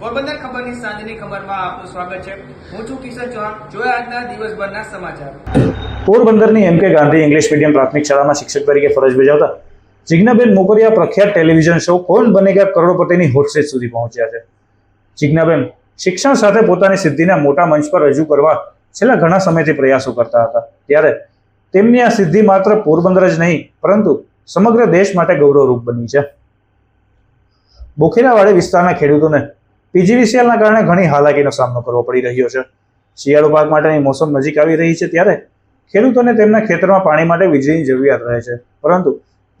સવારની સાંજની ખબરમાં આપનું સ્વાગત છે. હું છું કિશન ચૌહાણ. જોયા આજના દિવસભરના સમાચાર. પોરબંદરની એમ કે ગાંધી ઇંગ્લિશ મીડિયમ પ્રાથમિક શાળામાં શિક્ષક તરીકે ફરજ બજાવતા જિજ્ઞાબેન મોકરિયા પ્રખ્યાત ટેલિવિઝન શો કોણ બનેગા કરોડપતિની હોટ સુધી પહોંચ્યા છે? જિજ્ઞાબેન, શિક્ષણ સાથે પોતાની સિદ્ધિના મોટા મંચ પર રજૂ કરવા છેલ્લા ઘણા સમયથી પ્રયાસો કરતા હતા. ત્યારે તેમની આ સિદ્ધિ માત્ર પોરબંદર જ નહીં, પરંતુ સમગ્ર દેશ માટે ગૌરવરૂપ બની છે. બોખેરાવાડી વિસ્તારના ખેડૂતોને પીજીવીસીએલના કારણે ઘણી હાલાકીનો સામનો કરવો પડી રહ્યો છે. શિયાળુ પાક માટેની મોસમ નજીક આવી રહી છે ત્યારે ખેડૂતોને તેમના ખેતરમાં પાણી માટે વીજળીની જરૂરિયાત રહે છે. પરંતુ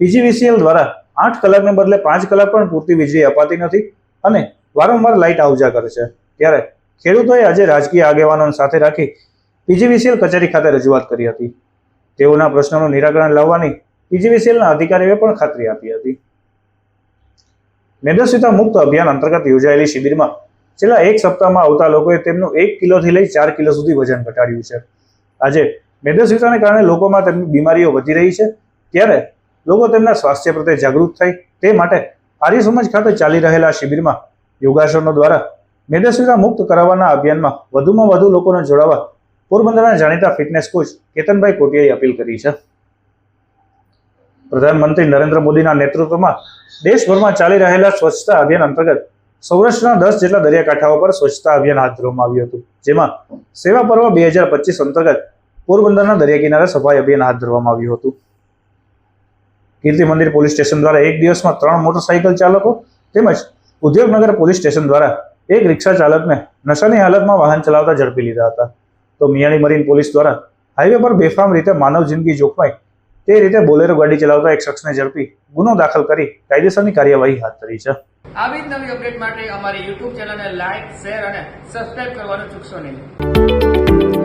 પીજીવીસીએલ દ્વારા આઠ કલાકને બદલે પાંચ કલાક પણ પૂરતી વીજળી અપાતી નથી અને વારંવાર લાઇટ આવજા કરે છે. ત્યારે ખેડૂતોએ આજે રાજકીય આગેવાનોને સાથે રાખી પીજીવીસીએલ કચેરી ખાતે રજૂઆત કરી હતી. તેઓના પ્રશ્નોનું નિરાકરણ લાવવાની પીજીવીસીએલના અધિકારીઓએ પણ ખાતરી આપી હતી. મેદસ્વીતા મુક્ત અભિયાન અંતર્ગત યોજાયેલી શિબિરમાં છેલ્લા એક સપ્તાહમાં આવતા લોકોએ તેમનું એક કિલોથી લઈ ચાર કિલો સુધી વજન ઘટાડ્યું છે. આજે મેદસ્વીતાને કારણે લોકોમાં તેમની બીમારીઓ વધી રહી છે. ત્યારે લોકો તેમના સ્વાસ્થ્ય પ્રત્યે જાગૃત થાય તે માટે આર્ય સમાજ ખાતે ચાલી રહેલા શિબિરમાં યોગાસનો દ્વારા મેદસ્વીતા મુક્ત કરાવવાના અભિયાનમાં વધુમાં વધુ લોકોને જોડાવા પોરબંદરના જાણીતા ફિટનેસ કોચ કેતનભાઈ કોટિયાએ અપીલ કરી છે. પ્રધાનમંત્રી નરેન્દ્ર મોદીના નેતૃત્વમાં દેશભરમાં ચાલી રહેલા સ્વચ્છતા અભિયાન અંતર્ગત સૌરાષ્ટ્રના દસ જેટલા દરિયાકાંઠાઓ પર સ્વચ્છતા અભિયાન હાથ ધરવામાં આવ્યું હતું. જેમાં સેવા પર્વ બે હજાર પચીસ અંતર્ગત પોરબંદરના દરિયા કિનારે સફાઈ અભિયાન હાથ ધરવામાં આવ્યું હતું. કીર્તિ મંદિર પોલીસ સ્ટેશન દ્વારા એક દિવસમાં ત્રણ મોટરસાઇકલ ચાલકો તેમજ ઉદ્યોગનગર પોલીસ સ્ટેશન દ્વારા એક રિક્ષા ચાલકને નશાની હાલતમાં વાહન ચલાવતા ઝડપી લીધા હતા. તો મિયાણી મરીન પોલીસ દ્વારા હાઈવે પર બેફામ રીતે માનવ જિંદગી જોખમાય તે રીતે બોલેરો ગાડી ચલાવતા એક શખ્સને ઝડપી ગુનો દાખલ કરી કાયદેસરની કાર્યવાહી હાથ ધરી છે. આવી જ નવી અપડેટ માટે અમારી યુટ્યુબ ચેનલને લાઇક શેર અને સબસ્ક્રાઇબ કરવાનું ચૂકશો નહીં.